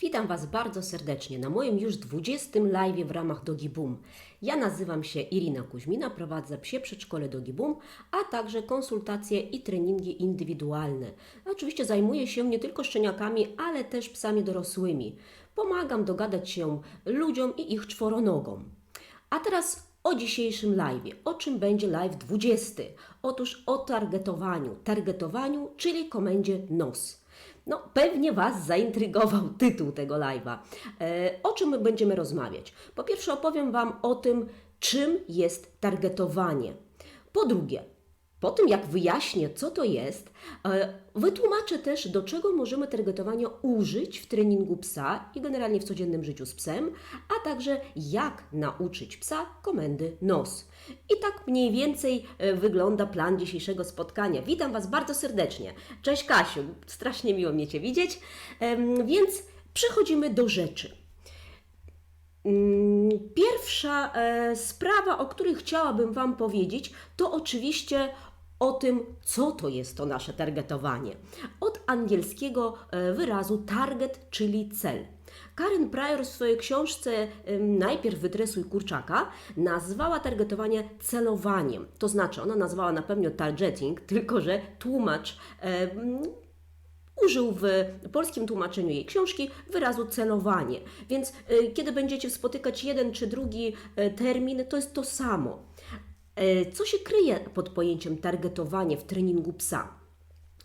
Witam Was bardzo serdecznie na moim już 20 live w ramach Dogi Boom. Ja nazywam się Irina Kuźmina, prowadzę psie przedszkole Dogi Boom, a także konsultacje i treningi indywidualne. Oczywiście zajmuję się nie tylko szczeniakami, ale też psami dorosłymi. Pomagam dogadać się ludziom i ich czworonogom. A teraz o dzisiejszym live. O czym będzie live 20? Otóż o targetowaniu. Targetowaniu, czyli komendzie NOS. No, pewnie Was zaintrygował tytuł tego live'a. E, o czym my będziemy rozmawiać? Po pierwsze, opowiem Wam o tym, czym jest targetowanie. Po drugie, po tym jak wyjaśnię, co to jest, e, wytłumaczę też, do czego możemy targetowania użyć w treningu psa i generalnie w codziennym życiu z psem, a także jak nauczyć psa komendy NOS. I tak mniej więcej e, wygląda plan dzisiejszego spotkania. Witam Was bardzo serdecznie. Cześć Kasiu, strasznie miło mnie Cię widzieć. Więc przechodzimy do rzeczy. Mm, Pierwsza e, sprawa, o której chciałabym Wam powiedzieć, to oczywiście o tym, co to jest to nasze targetowanie. Od angielskiego e, wyrazu target, czyli cel. Karen Pryor w swojej książce Najpierw wytresuj kurczaka nazwała targetowanie celowaniem. To znaczy, ona nazwała na pewno targeting, tylko że tłumacz użył w polskim tłumaczeniu jej książki wyrazu celowanie. Więc y, kiedy będziecie spotykać jeden czy drugi y, termin, to jest to samo. Y, Co się kryje pod pojęciem targetowanie w treningu psa?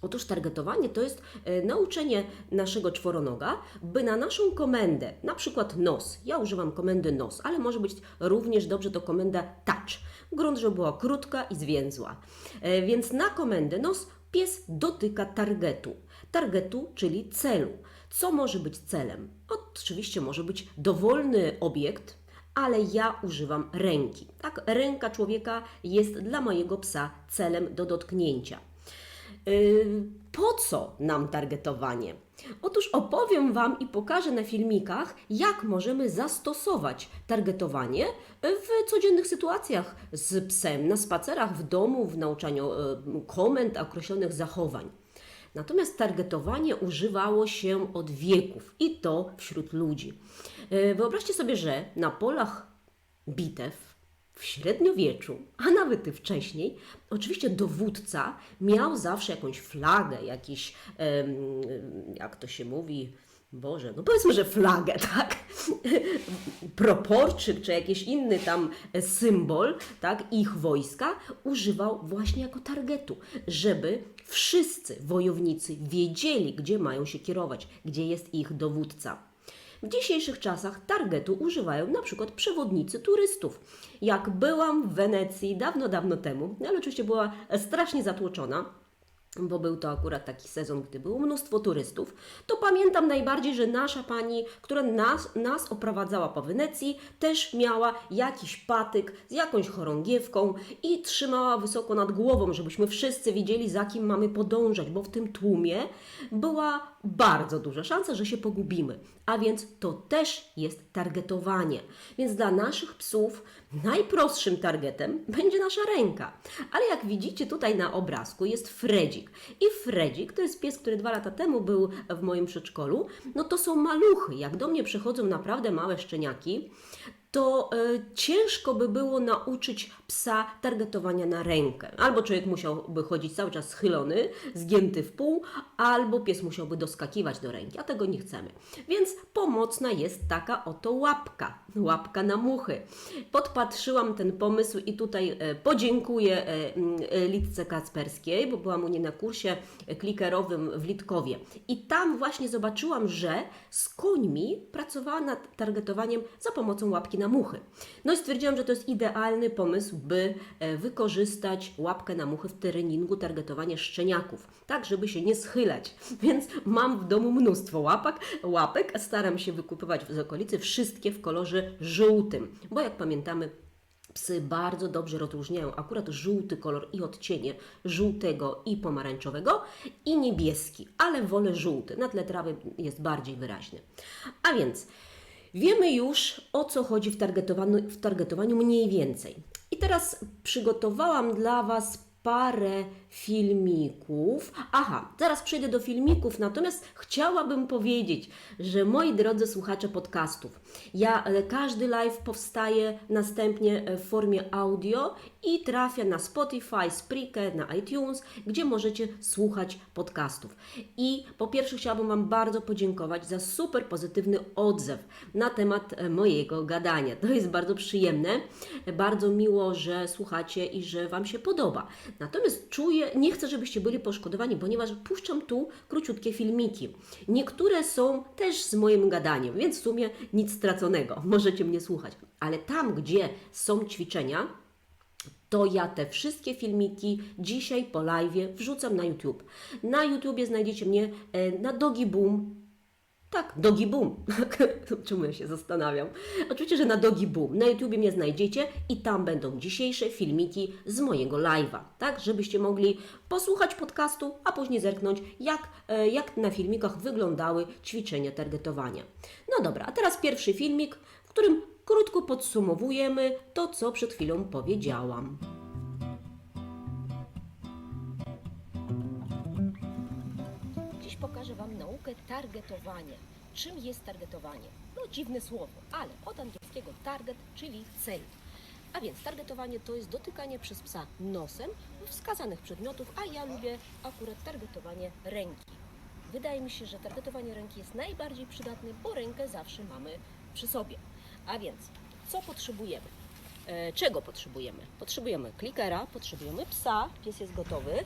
Otóż targetowanie to jest e, nauczenie naszego czworonoga, by na naszą komendę, na przykład nos, ja używam komendy nos, ale może być również dobrze to komenda touch. Grunt, żeby była krótka i zwięzła. E, Więc na komendę nos pies dotyka targetu. Targetu, czyli celu. Co może być celem? Oczywiście może być dowolny obiekt, ale ja używam ręki. Tak, ręka człowieka jest dla mojego psa celem do dotknięcia. Yy, Po co nam targetowanie? Otóż opowiem Wam i pokażę na filmikach, jak możemy zastosować targetowanie w codziennych sytuacjach z psem, na spacerach, w domu, w nauczaniu e, komend, określonych zachowań. Natomiast targetowanie używało się od wieków i to wśród ludzi. E, Wyobraźcie sobie, że na polach bitew w średniowieczu, a nawet wcześniej, oczywiście dowódca miał zawsze jakąś flagę, jakiś, jak to się mówi, Boże, no powiedzmy, że flagę, tak? Proporczyk czy jakiś inny tam symbol, tak? Ich wojska używał właśnie jako targetu, żeby wszyscy wojownicy wiedzieli, gdzie mają się kierować, gdzie jest ich dowódca. W dzisiejszych czasach targetu używają na przykład przewodnicy turystów. Jak byłam w Wenecji dawno, dawno temu, ale oczywiście była strasznie zatłoczona, bo był to akurat taki sezon, gdy było mnóstwo turystów, to pamiętam najbardziej, że nasza pani, która nas, nas oprowadzała po Wenecji, też miała jakiś patyk z jakąś chorągiewką i trzymała wysoko nad głową, żebyśmy wszyscy wiedzieli, za kim mamy podążać, bo w tym tłumie była bardzo duża szansa, że się pogubimy. A więc to też jest targetowanie. Więc dla naszych psów najprostszym targetem będzie nasza ręka. Ale jak widzicie tutaj na obrazku jest Fredzik. I Fredzik to jest pies, który dwa lata temu był w moim przedszkolu. No to są maluchy. Jak do mnie przychodzą naprawdę małe szczeniaki, to e, ciężko by było nauczyć psa targetowania na rękę. Albo człowiek musiałby chodzić cały czas schylony, zgięty w pół, albo pies musiałby doskakiwać do ręki, a tego nie chcemy. Więc pomocna jest taka oto łapka, łapka na muchy. Podpatrzyłam ten pomysł i tutaj e, podziękuję e, Litce Kacperskiej, bo byłam u niej na kursie klikerowym w Litkowie. I tam właśnie zobaczyłam, że z końmi pracowała nad targetowaniem za pomocą łapki na muchy. No i stwierdziłam, że to jest idealny pomysł, by e, wykorzystać łapkę na muchy w treningu targetowania szczeniaków, tak żeby się nie schylać. Więc mam w domu mnóstwo łapek, łapek staram się wykupywać z okolicy wszystkie w kolorze żółtym, bo jak pamiętamy, Psy bardzo dobrze rozróżniają akurat żółty kolor i odcienie żółtego i pomarańczowego i niebieski, ale wolę żółty. Na tle trawy jest bardziej wyraźny. A więc wiemy już o co chodzi w targetowaniu, w targetowaniu mniej więcej. I teraz przygotowałam dla Was parę filmików. Aha, zaraz przejdę do filmików, natomiast chciałabym powiedzieć, że moi drodzy słuchacze podcastów, ja e, każdy live powstaje następnie e, w formie audio i trafia na Spotify, Spreaker, na iTunes, gdzie możecie słuchać podcastów. I po pierwsze chciałabym Wam bardzo podziękować za super pozytywny odzew na temat e, mojego gadania. To jest bardzo przyjemne, bardzo miło, że słuchacie i że Wam się podoba. Natomiast czuję, nie chcę, żebyście byli poszkodowani, ponieważ puszczam tu króciutkie filmiki. Niektóre są też z moim gadaniem, więc w sumie nic straconego. Możecie mnie słuchać. Ale tam, gdzie są ćwiczenia, to ja te wszystkie filmiki dzisiaj po live wrzucam na YouTube. Na YouTubie znajdziecie mnie e, na Dogi Boom. Tak, Dogi Boom. Czemu ja się zastanawiam? Oczywiście, że na Dogi Boom. Na YouTubie mnie znajdziecie i tam będą dzisiejsze filmiki z mojego live'a. Tak, żebyście mogli posłuchać podcastu, a później zerknąć, jak, e, jak na filmikach wyglądały ćwiczenia targetowania. No dobra, a teraz pierwszy filmik, w którym krótko podsumowujemy to, co przed chwilą powiedziałam. Pokażę Wam naukę targetowania. Czym jest targetowanie? No dziwne słowo, ale od angielskiego target, czyli cel. A więc targetowanie to jest dotykanie przez psa nosem wskazanych przedmiotów, a ja lubię akurat targetowanie ręki. Wydaje mi się, że targetowanie ręki jest najbardziej przydatne, bo rękę zawsze mamy przy sobie. A więc, co potrzebujemy? E, czego potrzebujemy? Potrzebujemy klikera, potrzebujemy psa, pies jest gotowy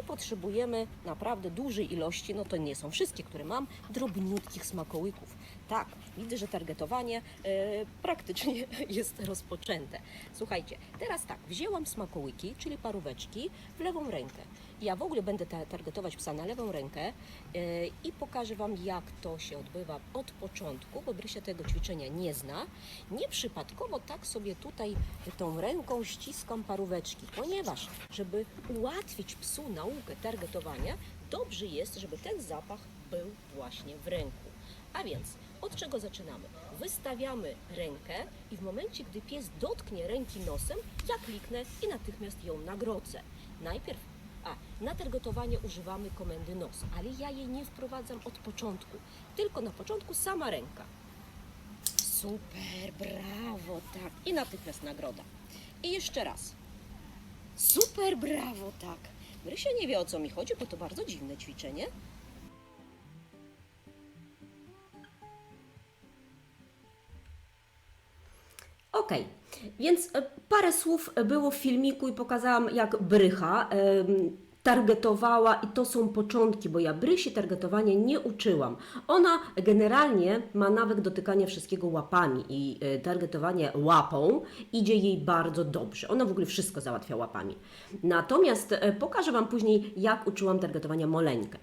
i potrzebujemy naprawdę dużej ilości, no to nie są wszystkie, które mam, drobniutkich smakołyków. Tak, widzę, że targetowanie e, praktycznie jest rozpoczęte. Słuchajcie, teraz tak, wzięłam smakołyki, czyli paróweczki, w lewą rękę. Ja w ogóle będę ta- targetować psa na lewą rękę e, i pokażę Wam, jak to się odbywa od początku, bo Brysia tego ćwiczenia nie zna. Nieprzypadkowo tak sobie tutaj tą ręką ściskam paróweczki, ponieważ, żeby ułatwić psu naukę targetowania, dobrze jest, żeby ten zapach był właśnie w ręku. A więc od czego zaczynamy? Wystawiamy rękę i w momencie, gdy pies dotknie ręki nosem, ja kliknę i natychmiast ją nagrodzę. Najpierw, a na targetowanie używamy komendy nos, ale ja jej nie wprowadzam od początku, tylko na początku sama ręka. Super, brawo, tak. I natychmiast nagroda. I jeszcze raz. Super, brawo, tak. Rysia nie wie o co mi chodzi, bo to bardzo dziwne ćwiczenie. Ok, więc e, parę słów było w filmiku i pokazałam, jak Brycha targetowała i to są początki, bo ja Brysi targetowania nie uczyłam. Ona generalnie ma nawyk dotykania wszystkiego łapami i e, targetowanie łapą idzie jej bardzo dobrze. Ona w ogóle wszystko załatwia łapami. Natomiast e, pokażę Wam później, jak uczyłam targetowania moleńkę.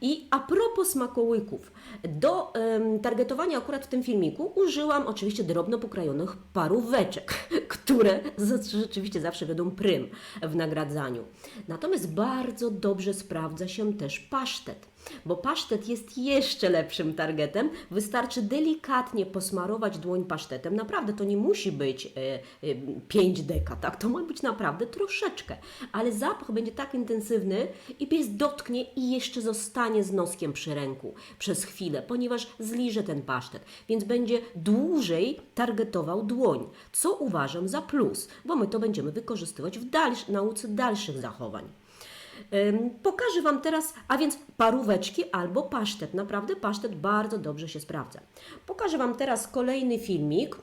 I a propos smakołyków, do em, targetowania akurat w tym filmiku użyłam oczywiście drobno pokrojonych paróweczek, które rzeczywiście zawsze wiedzą prym w nagradzaniu. Natomiast bardzo dobrze sprawdza się też pasztet, bo pasztet jest jeszcze lepszym targetem. Wystarczy delikatnie posmarować dłoń pasztetem. Naprawdę to nie musi być e, e, 5 deka, tak? To ma być naprawdę troszeczkę, ale zapach będzie tak intensywny i pies dotknie i jeszcze zostanie z noskiem przy ręku przez chwilę, ponieważ zliże ten pasztet, więc będzie dłużej targetował dłoń, co uważam za plus, bo my to będziemy wykorzystywać w dalsz, nauce dalszych zachowań. Pokażę Wam teraz, a więc paróweczki albo pasztet. Naprawdę pasztet bardzo dobrze się sprawdza. Pokażę Wam teraz kolejny filmik.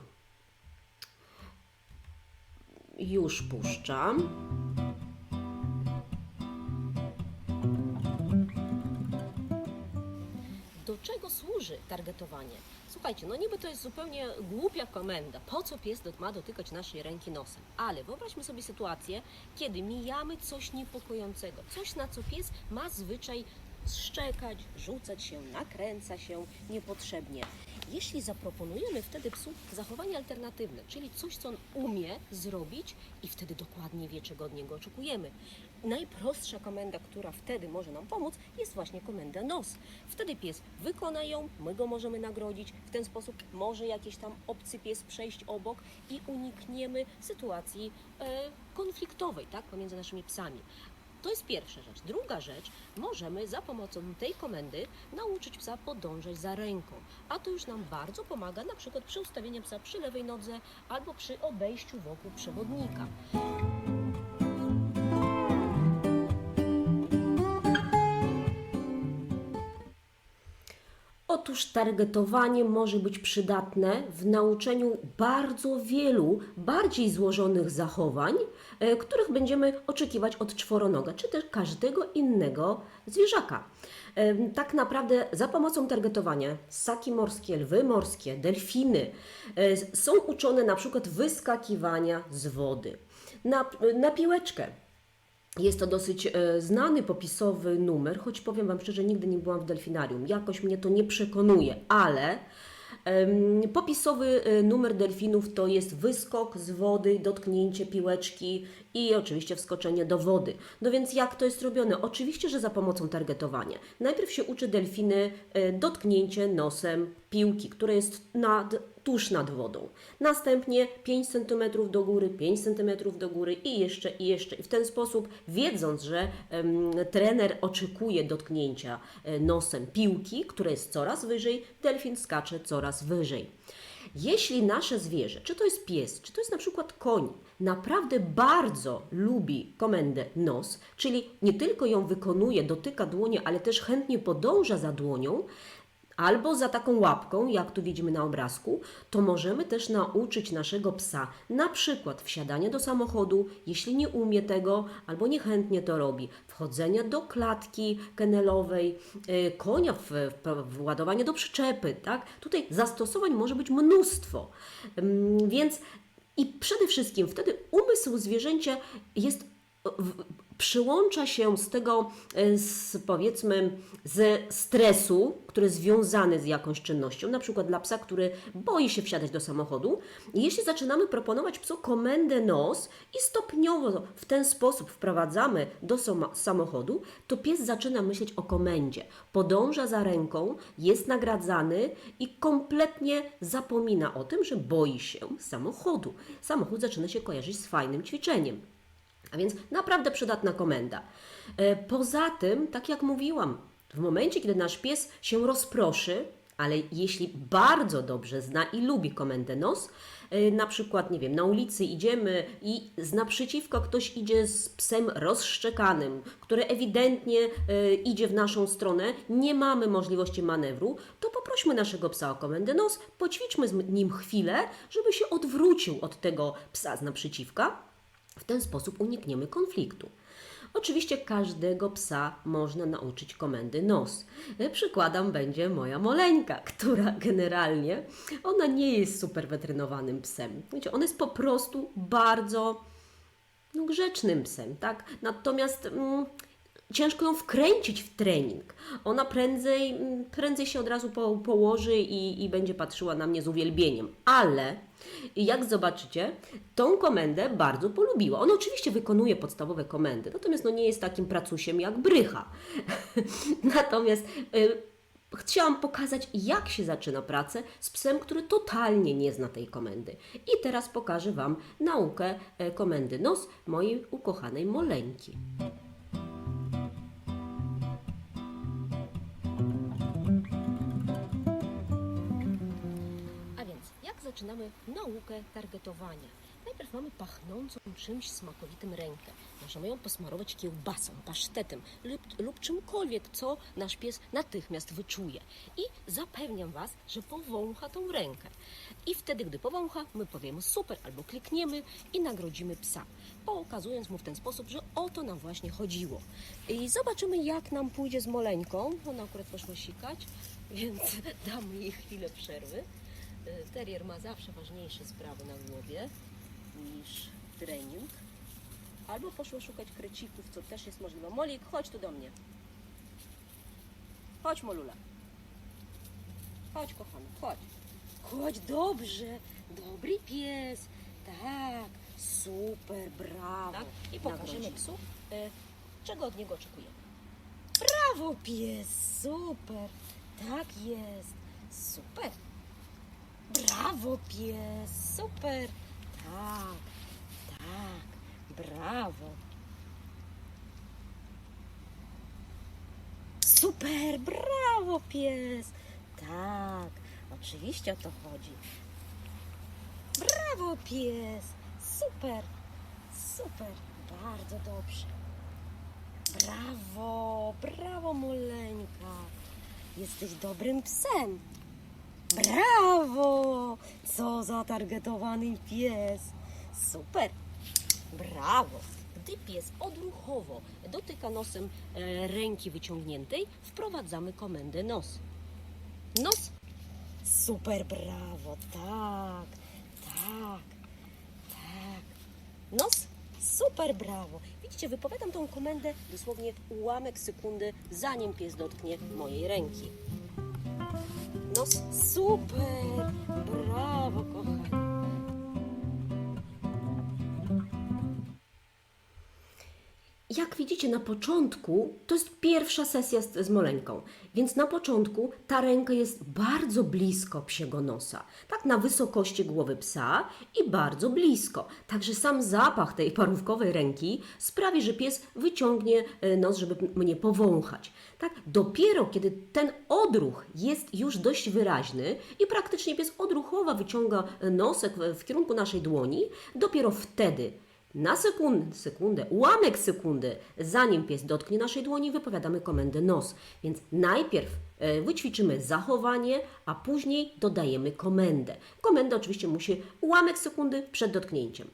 Już puszczam. Czego służy targetowanie? Słuchajcie, no niby to jest zupełnie głupia komenda. Po co pies ma dotykać naszej ręki nosem? Ale wyobraźmy sobie sytuację, kiedy mijamy coś niepokojącego, coś na co pies ma zwyczaj szczekać, rzucać się, nakręca się niepotrzebnie. Jeśli zaproponujemy wtedy psu zachowanie alternatywne, czyli coś, co on umie zrobić i wtedy dokładnie wie, czego od niego oczekujemy. Najprostsza komenda, która wtedy może nam pomóc, jest właśnie komenda nos. Wtedy pies wykona ją, my go możemy nagrodzić, w ten sposób może jakiś tam obcy pies przejść obok i unikniemy sytuacji e, konfliktowej tak, pomiędzy naszymi psami. To jest pierwsza rzecz. Druga rzecz, możemy za pomocą tej komendy nauczyć psa podążać za ręką. A to już nam bardzo pomaga na przykład przy ustawieniu psa przy lewej nodze albo przy obejściu wokół przewodnika. Otóż targetowanie może być przydatne w nauczeniu bardzo wielu bardziej złożonych zachowań, e, których będziemy oczekiwać od czworonoga, czy też każdego innego zwierzaka. Em, Tak naprawdę za pomocą targetowania ssaki morskie, lwy morskie, delfiny e, są uczone na przykład wyskakiwania z wody. Na, na piłeczkę jest to dosyć e, znany popisowy numer, choć powiem Wam szczerze, nigdy nie byłam w delfinarium. Jakoś mnie to nie przekonuje, ale popisowy e, numer delfinów to jest wyskok z wody, dotknięcie piłeczki i oczywiście wskoczenie do wody. No więc jak to jest robione? Oczywiście, że za pomocą targetowania. Najpierw się uczy delfiny e, dotknięcie nosem piłki, która jest nad, tuż nad wodą. Następnie 5 cm do góry, 5 cm do góry i jeszcze, i jeszcze. I w ten sposób, wiedząc, że em, trener oczekuje dotknięcia e, nosem piłki, która jest coraz wyżej, delfin skacze coraz wyżej. Jeśli nasze zwierzę, czy to jest pies, czy to jest na przykład koń, naprawdę bardzo lubi komendę nos, czyli nie tylko ją wykonuje, dotyka dłonie, ale też chętnie podąża za dłonią, albo za taką łapką, jak tu widzimy na obrazku, to możemy też nauczyć naszego psa na przykład wsiadania do samochodu, jeśli nie umie tego albo niechętnie to robi, wchodzenia do klatki kennelowej, y, konia w, w, do przyczepy, tak? Tutaj zastosowań może być mnóstwo. Ym, Więc i przede wszystkim wtedy umysł zwierzęcia jest przyłącza się z tego, e, z, powiedzmy, ze stresu, który jest związany z jakąś czynnością, na przykład dla psa, który boi się wsiadać do samochodu. Jeśli zaczynamy proponować psu komendę nos i stopniowo w ten sposób wprowadzamy do samochodu, to pies zaczyna myśleć o komendzie. Podąża za ręką, jest nagradzany i kompletnie zapomina o tym, że boi się samochodu. Samochód zaczyna się kojarzyć z fajnym ćwiczeniem. A więc naprawdę przydatna komenda. E, Poza tym, tak jak mówiłam, w momencie, kiedy nasz pies się rozproszy, ale jeśli bardzo dobrze zna i lubi komendę nos, e, na przykład, nie wiem, na ulicy idziemy i z naprzeciwko ktoś idzie z psem rozszczekanym, który ewidentnie e, idzie w naszą stronę, nie mamy możliwości manewru, to poprośmy naszego psa o komendę nos, poćwiczmy z nim chwilę, żeby się odwrócił od tego psa z naprzeciwka, w ten sposób unikniemy konfliktu. Oczywiście każdego psa można nauczyć komendy nos. Przykładem będzie moja moleńka, która generalnie, ona nie jest super wytrenowanym psem. Wiecie, ona jest po prostu bardzo no, grzecznym psem, tak? Natomiast mm, ciężko ją wkręcić w trening. Ona prędzej, mm, prędzej się od razu po, położy i, i będzie patrzyła na mnie z uwielbieniem. Ale jak zobaczycie, tą komendę bardzo polubiła. Ona oczywiście wykonuje podstawowe komendy, natomiast no, nie jest takim pracusiem jak Brycha. natomiast y, chciałam pokazać, jak się zaczyna pracę z psem, który totalnie nie zna tej komendy. I teraz pokażę Wam naukę e, komendy nos mojej ukochanej moleńki. Zaczynamy naukę targetowania? Najpierw mamy pachnącą czymś smakowitym rękę. Możemy ją posmarować kiełbasą, pasztetem lub, lub czymkolwiek, co nasz pies natychmiast wyczuje. I zapewniam Was, że powącha tą rękę. I wtedy, gdy powącha, my powiemy super albo klikniemy i nagrodzimy psa, pokazując mu w ten sposób, że o to nam właśnie chodziło. I zobaczymy, jak nam pójdzie z moleńką. Ona akurat poszła sikać, więc damy jej chwilę przerwy. Y, Terrier ma zawsze ważniejsze sprawy na głowie niż trening. Albo poszło szukać krecików, co też jest możliwe. Molik, chodź tu do mnie. Chodź, Molula. Chodź, kochana, chodź. Chodź, dobrze. Dobry pies. Tak, super, brawo. Tak? I pokażemy psu, e, czego od niego oczekujemy. Brawo, pies, super. Tak jest, super. Brawo, pies, super. Tak, tak, brawo. Super, brawo, pies. Tak, oczywiście o to chodzi. Brawo, pies. Super, super, bardzo dobrze. Brawo, brawo, moleńka. Jesteś dobrym psem. Brawo! Co za targetowany pies. Super. Brawo. Gdy pies odruchowo dotyka nosem e, ręki wyciągniętej, wprowadzamy komendę nos. Nos. Super, brawo. Tak, tak, tak. Nos. Super, brawo. Widzicie, wypowiadam tą komendę dosłownie ułamek sekundy, zanim pies dotknie mojej ręki. Nos. Super. Brawo, kochani. Jak widzicie na początku, to jest pierwsza sesja z, z moleńką, więc na początku ta ręka jest bardzo blisko psiego nosa, tak na wysokości głowy psa i bardzo blisko. Także sam zapach tej parówkowej ręki sprawi, że pies wyciągnie e, nos, żeby mnie powąchać. Tak, dopiero kiedy ten odruch jest już dość wyraźny i praktycznie pies odruchowo wyciąga e, nosek w kierunku naszej dłoni, dopiero wtedy na sekundę, sekundę, ułamek sekundy, zanim pies dotknie naszej dłoni, wypowiadamy komendę nos. Więc najpierw e, wyćwiczymy zachowanie, a później dodajemy komendę. Komenda oczywiście musi ułamek sekundy przed dotknięciem.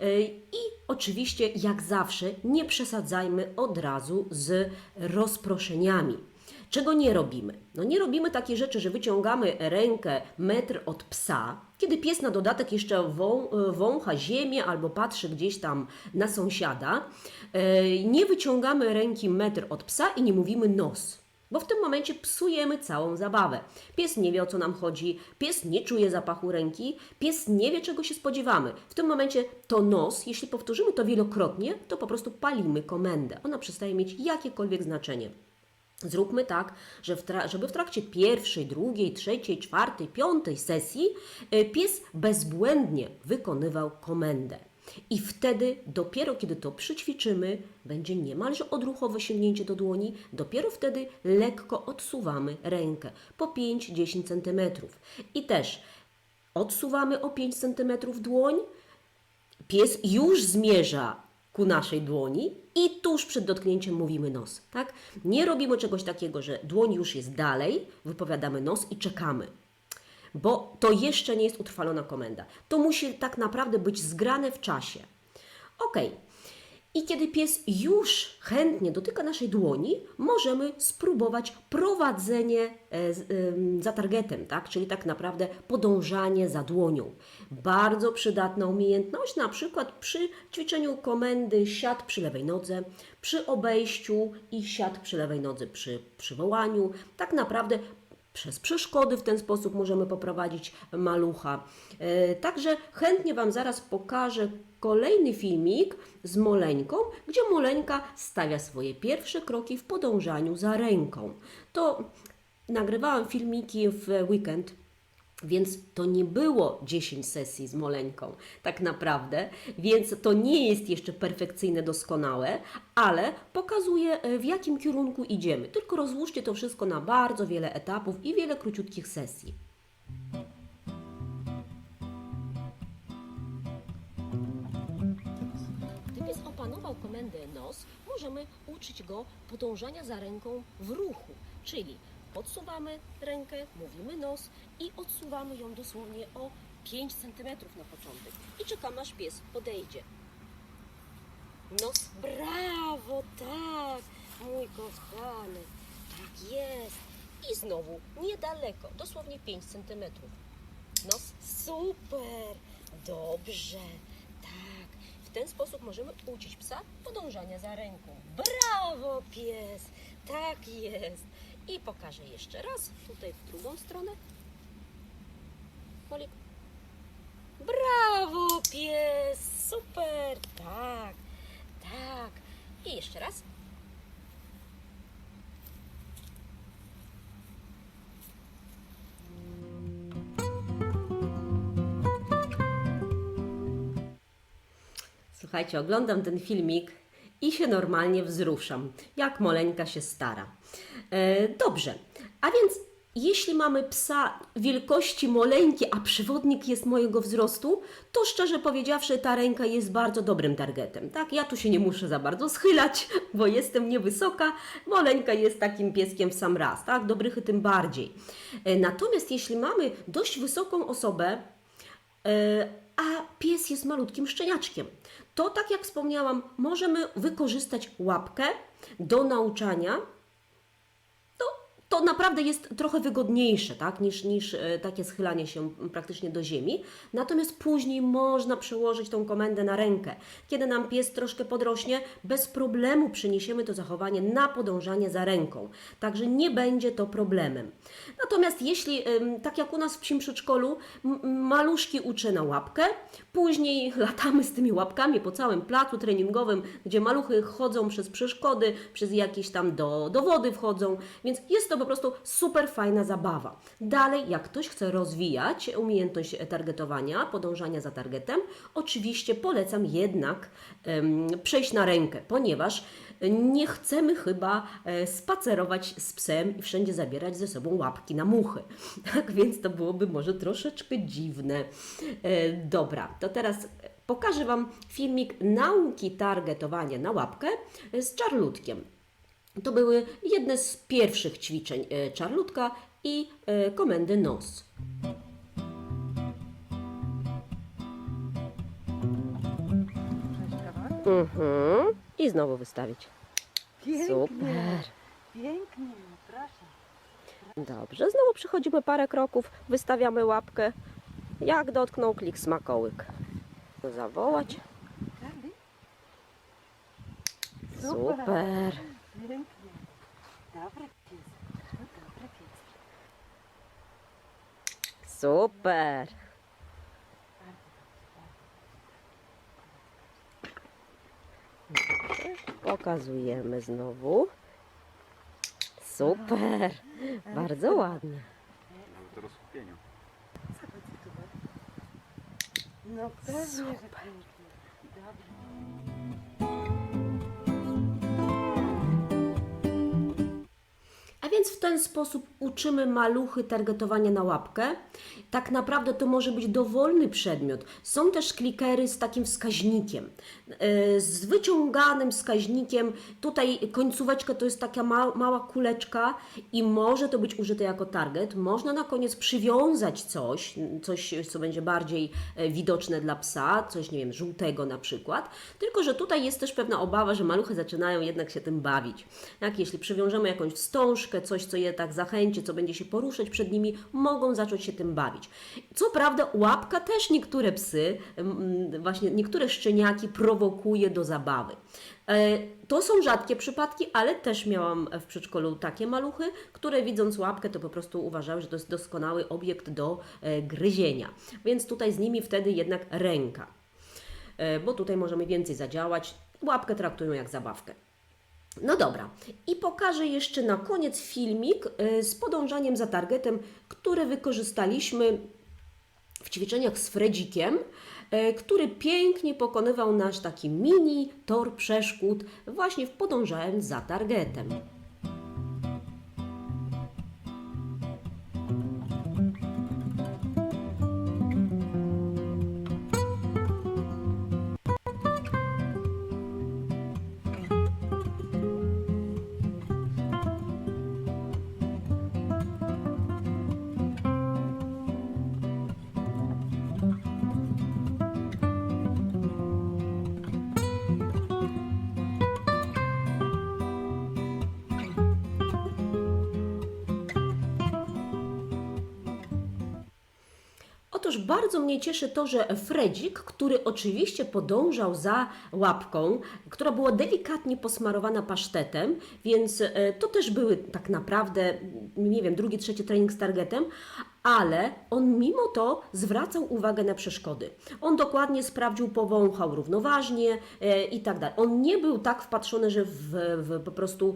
E, I oczywiście, jak zawsze, nie przesadzajmy od razu z rozproszeniami. Czego nie robimy? No nie robimy takiej rzeczy, że wyciągamy rękę metr od psa, kiedy pies na dodatek jeszcze wą, wącha ziemię albo patrzy gdzieś tam na sąsiada. E, Nie wyciągamy ręki metr od psa i nie mówimy nos. Bo w tym momencie psujemy całą zabawę. Pies nie wie o co nam chodzi, pies nie czuje zapachu ręki, pies nie wie czego się spodziewamy. W tym momencie to nos, jeśli powtórzymy to wielokrotnie, to po prostu palimy komendę. Ona przestaje mieć jakiekolwiek znaczenie. Zróbmy tak, że w żeby w trakcie pierwszej, drugiej, trzeciej, czwartej, piątej sesji y, pies bezbłędnie wykonywał komendę. I wtedy, dopiero kiedy to przyćwiczymy, będzie niemalże odruchowe sięgnięcie do dłoni, dopiero wtedy lekko odsuwamy rękę po 5-10 cm. I też odsuwamy o 5 cm dłoń, pies już zmierza ku naszej dłoni i tuż przed dotknięciem mówimy nos, tak? Nie robimy czegoś takiego, że dłoń już jest dalej, wypowiadamy nos i czekamy. Bo to jeszcze nie jest utrwalona komenda. To musi tak naprawdę być zgrane w czasie. Ok. I kiedy pies już chętnie dotyka naszej dłoni, możemy spróbować prowadzenie e, za targetem, tak? czyli tak naprawdę podążanie za dłonią. Bardzo przydatna umiejętność, na przykład przy ćwiczeniu komendy siad przy lewej nodze, przy obejściu i siad przy lewej nodze przy przywołaniu. Tak naprawdę przez przeszkody w ten sposób możemy poprowadzić malucha. E, Także chętnie Wam zaraz pokażę kolejny filmik z Moleńką, gdzie Moleńka stawia swoje pierwsze kroki w podążaniu za ręką. To nagrywałam filmiki w weekend. Więc to nie było 10 sesji z moleńką, tak naprawdę, więc to nie jest jeszcze perfekcyjne, doskonałe, ale pokazuje e, w jakim kierunku idziemy. Tylko rozłóżcie to wszystko na bardzo wiele etapów i wiele króciutkich sesji. Gdy pies opanował komendę nos, możemy uczyć go podążania za ręką w ruchu, czyli podsuwamy rękę, mówimy nos i odsuwamy ją dosłownie o 5 cm na początek i czekamy aż pies podejdzie. Nos, brawo, tak, mój kochany, tak jest. I znowu niedaleko, dosłownie 5 cm. Nos, super, dobrze, tak. W ten sposób możemy uczyć psa podążania za ręką. Brawo, pies, tak jest. I pokażę jeszcze raz, tutaj w drugą stronę. Molik. Brawo, pies! Super! Tak, tak. I jeszcze raz. Słuchajcie, oglądam ten filmik i się normalnie wzruszam, jak moleńka się stara. E, dobrze, a więc jeśli mamy psa wielkości moleńki, a przewodnik jest mojego wzrostu, to szczerze powiedziawszy, ta ręka jest bardzo dobrym targetem. Tak, ja tu się nie muszę za bardzo schylać, bo jestem niewysoka. Moleńka jest takim pieskiem w sam raz, tak, dobrychy tym bardziej. E, natomiast jeśli mamy dość wysoką osobę, E, a pies jest malutkim szczeniaczkiem. To, tak jak wspomniałam, możemy wykorzystać łapkę do nauczania. To, naprawdę jest trochę wygodniejsze tak, niż, niż e, takie schylanie się praktycznie do ziemi. Natomiast później można przełożyć tą komendę na rękę. Kiedy nam pies troszkę podrośnie, bez problemu przeniesiemy to zachowanie na podążanie za ręką. Także nie będzie to problemem. Natomiast jeśli, tak jak u nas w psim przedszkolu, maluszki uczę na łapkę, później latamy z tymi łapkami po całym placu treningowym, gdzie maluchy chodzą przez przeszkody, przez jakieś tam do, do wody wchodzą, więc jest to po prostu super fajna zabawa. Dalej, jak ktoś chce rozwijać umiejętność targetowania, podążania za targetem, oczywiście polecam jednak em, przejść na rękę, ponieważ nie chcemy chyba e, spacerować z psem i wszędzie zabierać ze sobą łapki na muchy. Tak więc to byłoby może troszeczkę dziwne. E, Dobra, to teraz pokażę Wam filmik nauki targetowania na łapkę z czarlutkiem. To były jedne z pierwszych ćwiczeń e, czarlutka i e, komendy nos. Cześć, kawałek. Mhm. I znowu wystawić. Pięknie, Super. pięknie, proszę. Dobrze, znowu przychodzimy parę kroków, wystawiamy łapkę. Jak dotknął klik smakołyk. Zawołać. Super. Pięknie. Dobry pies. Dobry pies. Super. Pokazujemy znowu. Super. Bardzo ładnie. Nawet rozkupieniu. Zobacz, youtuber. No pewnie, że pięknie. Dobrze. Więc w ten sposób uczymy maluchy targetowania na łapkę. Tak naprawdę to może być dowolny przedmiot. Są też klikery z takim wskaźnikiem, e, z wyciąganym wskaźnikiem. Tutaj końcóweczka to jest taka ma mała kuleczka i może to być użyte jako target. Można na koniec przywiązać coś, coś co będzie bardziej e, widoczne dla psa, coś nie wiem, żółtego na przykład. Tylko, że tutaj jest też pewna obawa, że maluchy zaczynają jednak się tym bawić. Jak jeśli przywiążemy jakąś wstążkę, coś, co je tak zachęci, co będzie się poruszać przed nimi, mogą zacząć się tym bawić. Co prawda, łapka też niektóre psy, właśnie niektóre szczeniaki prowokuje do zabawy. E, To są rzadkie przypadki, ale też miałam w przedszkolu takie maluchy, które widząc łapkę, to po prostu uważały, że to jest doskonały obiekt do e, gryzienia. Więc tutaj z nimi wtedy jednak ręka e, bo tutaj możemy więcej zadziałać. Łapkę traktują jak zabawkę. No dobra, i pokażę jeszcze na koniec filmik e, z podążaniem za targetem, które wykorzystaliśmy w ćwiczeniach z Fredzikiem, e, który pięknie pokonywał nasz taki mini tor przeszkód, właśnie w podążając za targetem. Otóż bardzo mnie cieszy to, że Fredzik, który oczywiście podążał za łapką, która była delikatnie posmarowana pasztetem, więc e, to też były tak naprawdę, nie wiem, drugi, trzeci trening z targetem, ale on mimo to zwracał uwagę na przeszkody. On dokładnie sprawdził, powąchał równoważnie e, i tak dalej. On nie był tak wpatrzony, że w, w, po prostu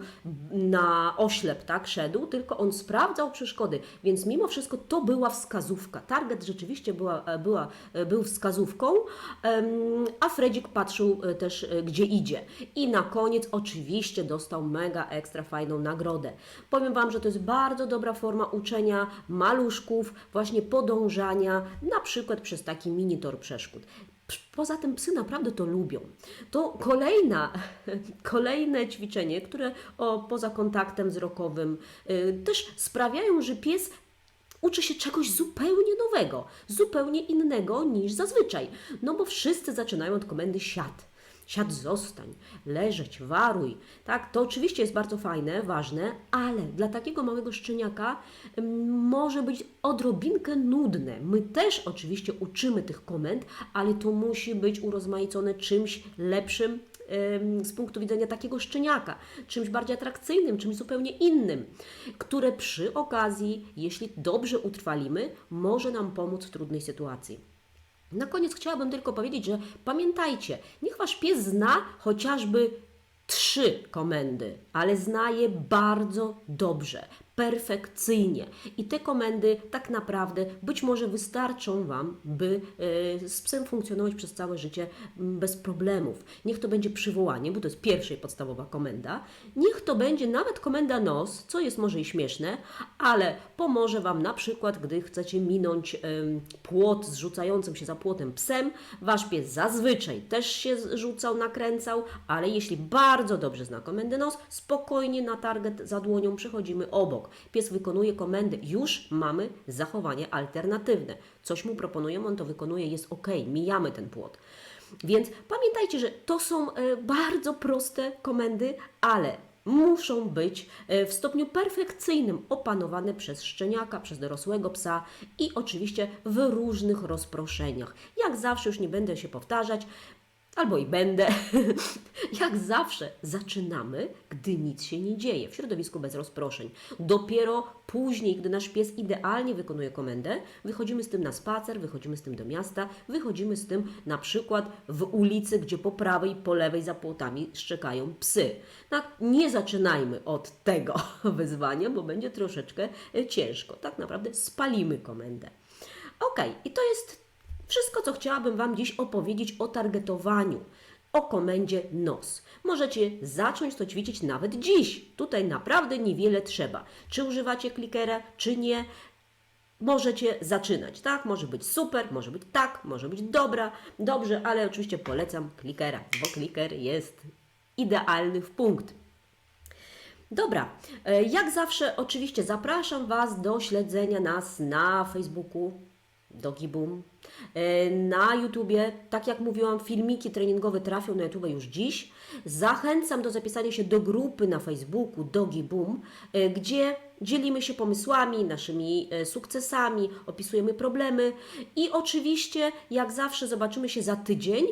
na oślep tak szedł, tylko on sprawdzał przeszkody, więc mimo wszystko to była wskazówka. Target rzeczywiście była, e, była, e, był wskazówką, a Fredzik patrzył też, gdzie idzie. I na koniec oczywiście dostał mega ekstra fajną nagrodę. Powiem Wam, że to jest bardzo dobra forma uczenia właśnie podążania, na przykład przez taki mini tor przeszkód. Poza tym psy naprawdę to lubią. To kolejna, kolejne ćwiczenie, które o, poza kontaktem wzrokowym y, też sprawiają, że pies uczy się czegoś zupełnie nowego, zupełnie innego niż zazwyczaj. No bo wszyscy zaczynają od komendy siad. Siad zostań, leżeć, waruj. Tak, to oczywiście jest bardzo fajne, ważne, ale dla takiego małego szczeniaka ym, może być odrobinkę nudne. My też oczywiście uczymy tych komend, ale to musi być urozmaicone czymś lepszym z punktu widzenia takiego szczeniaka, czymś bardziej atrakcyjnym, czymś zupełnie innym, które przy okazji, jeśli dobrze utrwalimy, może nam pomóc w trudnej sytuacji. Na koniec chciałabym tylko powiedzieć, że pamiętajcie, niech wasz pies zna chociażby trzy komendy, ale zna je bardzo dobrze, perfekcyjnie. I te komendy tak naprawdę być może wystarczą Wam, by e, z psem funkcjonować przez całe życie bez problemów. Niech to będzie przywołanie, bo to jest pierwsza i podstawowa komenda. Niech to będzie nawet komenda nos, co jest może i śmieszne, ale pomoże Wam na przykład, gdy chcecie minąć płot z rzucającym się za płotem psem. Wasz pies zazwyczaj też się rzucał, nakręcał, ale jeśli bardzo dobrze zna komendę nos, spokojnie na target za dłonią przechodzimy obok. Pies wykonuje komendy, już mamy zachowanie alternatywne. Coś mu proponujemy, on to wykonuje, jest ok, mijamy ten płot. Więc pamiętajcie, że to są e, bardzo proste komendy, ale muszą być e, w stopniu perfekcyjnym opanowane przez szczeniaka, przez dorosłego psa i oczywiście w różnych rozproszeniach. Jak zawsze, już nie będę się powtarzać, albo i będę. Jak zawsze zaczynamy, gdy nic się nie dzieje, w środowisku bez rozproszeń. Dopiero później, gdy nasz pies idealnie wykonuje komendę, wychodzimy z tym na spacer, wychodzimy z tym do miasta, wychodzimy z tym na przykład w ulicy, gdzie po prawej i po lewej za płotami szczekają psy. Tak, nie zaczynajmy od tego wyzwania, bo będzie troszeczkę ciężko. Tak naprawdę spalimy komendę. Ok, i to jest wszystko, co chciałabym Wam dziś opowiedzieć o targetowaniu, o komendzie NOS. Możecie zacząć to ćwiczyć nawet dziś. Tutaj naprawdę niewiele trzeba. Czy używacie klikera, czy nie. Możecie zaczynać, tak? Może być super, może być tak, może być dobra, dobrze, ale oczywiście polecam klikera, bo kliker jest idealny w punkt. Dobra, e, jak zawsze oczywiście zapraszam Was do śledzenia nas na Facebooku Dogi Boom, e, na YouTubie, tak jak mówiłam, filmiki treningowe trafią na YouTube już dziś. Zachęcam do zapisania się do grupy na Facebooku Dogi Boom, e, gdzie dzielimy się pomysłami, naszymi e, sukcesami, opisujemy problemy i oczywiście, jak zawsze, zobaczymy się za tydzień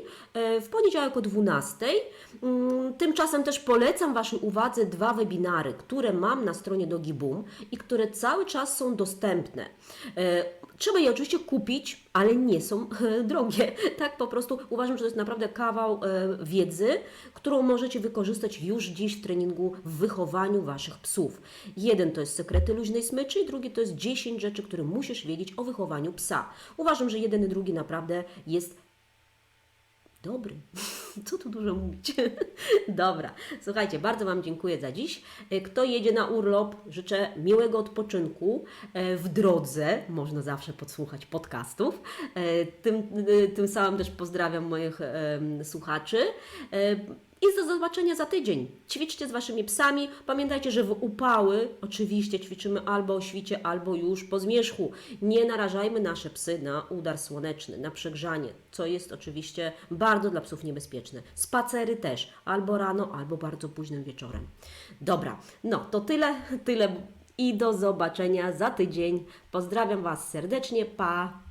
w poniedziałek o 12. Mm, Tymczasem też polecam Waszej uwadze dwa webinary, które mam na stronie Dogi Boom i które cały czas są dostępne. Trzeba je oczywiście kupić, ale nie są e, drogie. Tak po prostu uważam, że to jest naprawdę kawał e, wiedzy, którą możecie wykorzystać już dziś w treningu w wychowaniu Waszych psów. Jeden to jest sekrety luźnej smyczy, i drugi to jest 10 rzeczy, które musisz wiedzieć o wychowaniu psa. Uważam, że jeden i drugi naprawdę jest dobry. Co tu dużo mówić? Dobra, słuchajcie, bardzo Wam dziękuję za dziś. E, Kto jedzie na urlop, życzę miłego odpoczynku e, w drodze. Można zawsze podsłuchać podcastów. E, Tym, tym samym też pozdrawiam moich słuchaczy. I do zobaczenia za tydzień. Ćwiczcie z Waszymi psami. Pamiętajcie, że w upały oczywiście ćwiczymy albo o świcie, albo już po zmierzchu. Nie narażajmy nasze psy na udar słoneczny, na przegrzanie, co jest oczywiście bardzo dla psów niebezpieczne. Spacery też, albo rano, albo bardzo późnym wieczorem. Dobra, no to tyle, tyle i do zobaczenia za tydzień. Pozdrawiam Was serdecznie, pa!